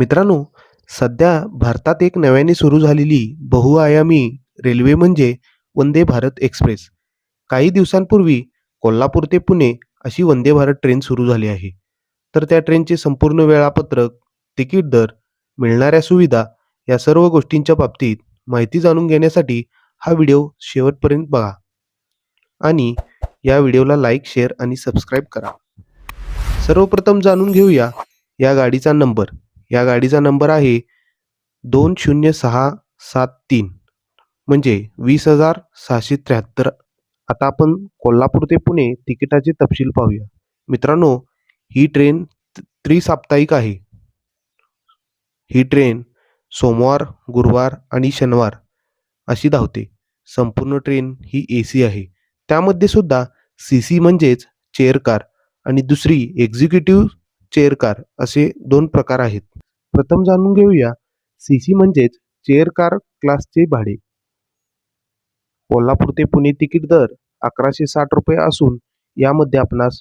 मित्रांनो, सध्या भारतात एक नव्याने सुरू झालेली बहुआयामी रेल्वे म्हणजे वंदे भारत एक्सप्रेस. काही दिवसांपूर्वी कोल्हापूर ते पुणे अशी वंदे भारत ट्रेन सुरू झाली आहे. तर त्या ट्रेनचे संपूर्ण वेळापत्रक, तिकीट दर, मिळणाऱ्या सुविधा या सर्व गोष्टींच्या बाबतीत माहिती जाणून घेण्यासाठी हा व्हिडिओ शेवटपर्यंत बघा. आणि या व्हिडिओला लाईक, शेअर आणि सबस्क्राईब करा. सर्वप्रथम जाणून घेऊया या गाडीचा नंबर. या गाडीचा नंबर आहे 20673 म्हणजे 20,673. आता आपण कोल्हापूर ते पुणे तिकिटाचे तपशील पाहूया. मित्रांनो, ही ट्रेन त्रिसाप्ताहिक आहे. ही ट्रेन सोमवार, गुरुवार आणि शनिवार अशी धावते. संपूर्ण ट्रेन ही ए सी आहे. त्यामध्ये सुद्धा सी सी म्हणजेच चेअर कार आणि दुसरी एक्झिक्युटिव्ह चेअर कार असे दोन प्रकार आहेत. प्रथम जाणून घेऊया सी सी म्हणजेच चेअर कार क्लासचे भाडे. कोल्हापूर ते पुणे तिकीट दर ₹1160 असून यामध्ये आपणास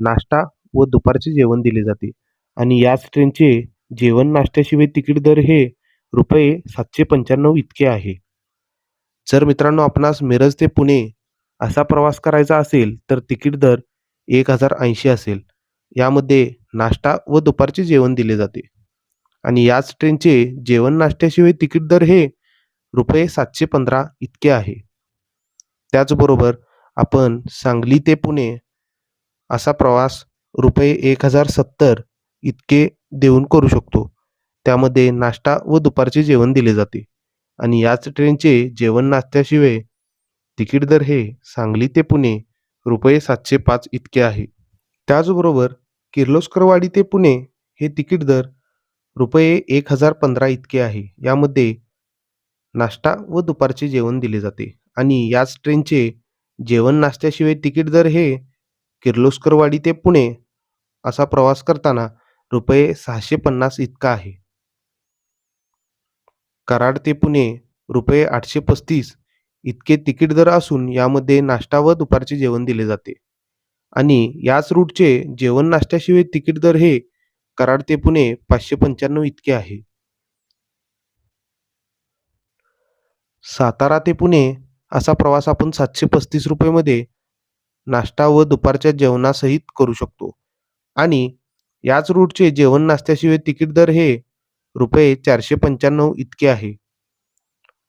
नाश्ता व दुपारचे जेवण दिले जाते आणि याच ट्रेनचे जेवण नाश्त्याशिवाय तिकीट दर हे ₹795 इतके आहे. जर मित्रांनो आपणास मिरज ते पुणे असा प्रवास करायचा असेल तर तिकीट दर ₹1080 असेल. यामध्ये नाश्ता व दुपारचे जेवण दिले जाते आणि याच ट्रेनचे जेवण नाश्त्याशिवाय तिकीट दर हे ₹715 इतके आहे. त्याचबरोबर आपण सांगली ते पुणे असा प्रवास ₹1070 इतके देऊन करू शकतो. त्यामध्ये नाश्ता व दुपारचे जेवण दिले जाते आणि याच ट्रेनचे जेवण नाश्त्याशिवाय तिकीट दर हे सांगली ते पुणे ₹705 इतके आहे. त्याचबरोबर किर्लोस्करवाडी ते पुणे हे तिकीट दर ₹1015 इतके आहे. यामध्ये नाश्ता व दुपारचे जेवण दिले जाते आणि याच ट्रेनचे जेवण नाश्त्याशिवाय तिकीट दर हे किर्लोस्करवाडी ते पुणे असा प्रवास करताना ₹650 इतका आहे. कराड ते पुणे ₹835 इतके तिकीट दर असून यामध्ये नाश्ता व दुपारचे जेवण दिले जाते आणि याच रूटचे जेवण नाश्त्याशिवाय तिकीट दर हे कराड ते पुणे ₹595 इतके आहे. सातारा ते पुणे असा प्रवास आपण सातशे पस्तीस रुपयेमध्ये नाश्ता व दुपारच्या जेवणासहित करू शकतो आणि याच रूटचे जेवण नाश्त्याशिवाय तिकीट दर हे ₹495 इतके आहे.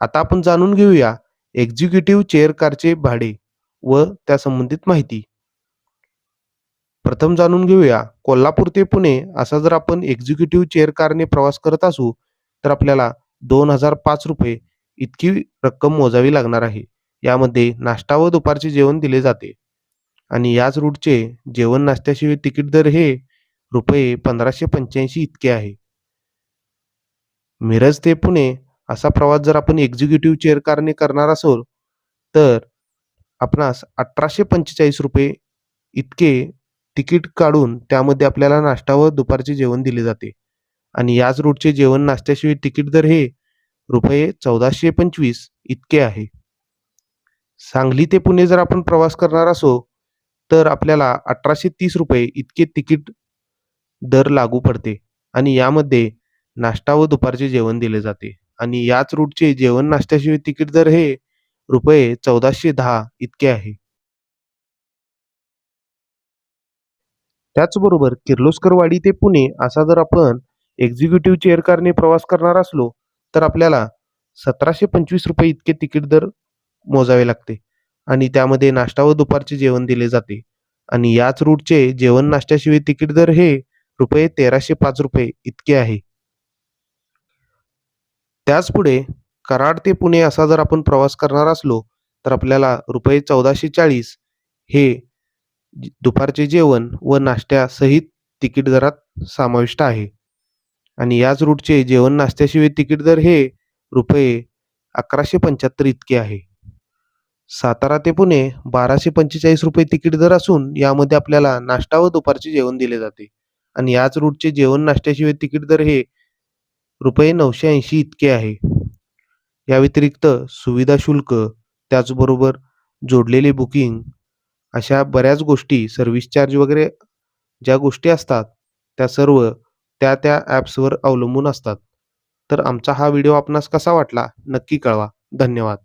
आता आपण जाणून घेऊया एक्झिक्युटिव्ह चेअर कारचे भाडे व त्या संबंधित माहिती. प्रथम जाणून घेऊया कोल्हापूर ते पुणे असा जर आपण एक्झिक्युटिव्ह चेअर कारने प्रवास करत असू तर आपल्याला ₹2005 इतकी रक्कम मोजावी लागणार आहे. यामध्ये नाश्ता व दुपारचे जेवण दिले जाते आणि याच रूटचे जेवण नाश्त्याशिवाय तिकीट दर हे ₹1585 इतके आहे. मिरज ते पुणे असा प्रवास जर आपण एक्झिक्युटिव्ह चेअर कारने करणार असोल तर आपणास ₹1845 इतके तिकीट काढून त्यामध्ये आपल्याला नाश्ता व दुपारचे जेवण दिले जाते आणि याच रूटचे जेवण नाश्त्याशिवाय तिकीट दर हे ₹1425 इतके आहे. सांगली ते पुणे जर आपण प्रवास करणार असो तर आपल्याला ₹1830 इतके तिकीट दर लागू पडते आणि यामध्ये नाश्ता व दुपारचे जेवण दिले जाते आणि याच रूटचे जेवण नाश्त्याशिवाय तिकीट दर हे ₹1410 इतके आहे. त्याचबरोबर किर्लोस्करवाडी ते पुणे असा जर आपण एक्झिक्युटिव्ह चेअर कारने प्रवास करणार असलो तर आपल्याला ₹1725 इतके तिकीट दर मोजावे लागते आणि त्यामध्ये नाश्ता व दुपारचे जेवण दिले जाते आणि याच रूटचे जेवण नाश्त्याशिवाय तिकीट दर हे ₹1305 इतके आहे. त्याचपुढे कराड ते पुणे असा जर आपण प्रवास करणार असलो तर आपल्याला ₹1440 हे दुपारचे जेवण व नाश्त्यासहित तिकीट दरात समाविष्ट आहे आणि याच रूटचे जेवण नाश्त्याशिवाय तिकीट दर हे ₹1175 इतके आहे. सातारा ते पुणे ₹1245 तिकीट दर असून यामध्ये आपल्याला नाश्ता व दुपारचे जेवण दिले जाते आणि याच रूटचे जेवण नाश्त्याशिवाय तिकीट दर हे ₹980 इतके आहे. या व्यतिरिक्त सुविधा शुल्क, त्याचबरोबर जोडलेले बुकिंग अशा बऱ्याच गोष्टी सर्व्हिस चार्ज वगैरे ज्या गोष्टी असतात त्या सर्व त्या त्या ॲप्सवर अवलंबून असतात. तर आमचा हा व्हिडिओ आपणास कसा वाटला नक्की कळवा. धन्यवाद.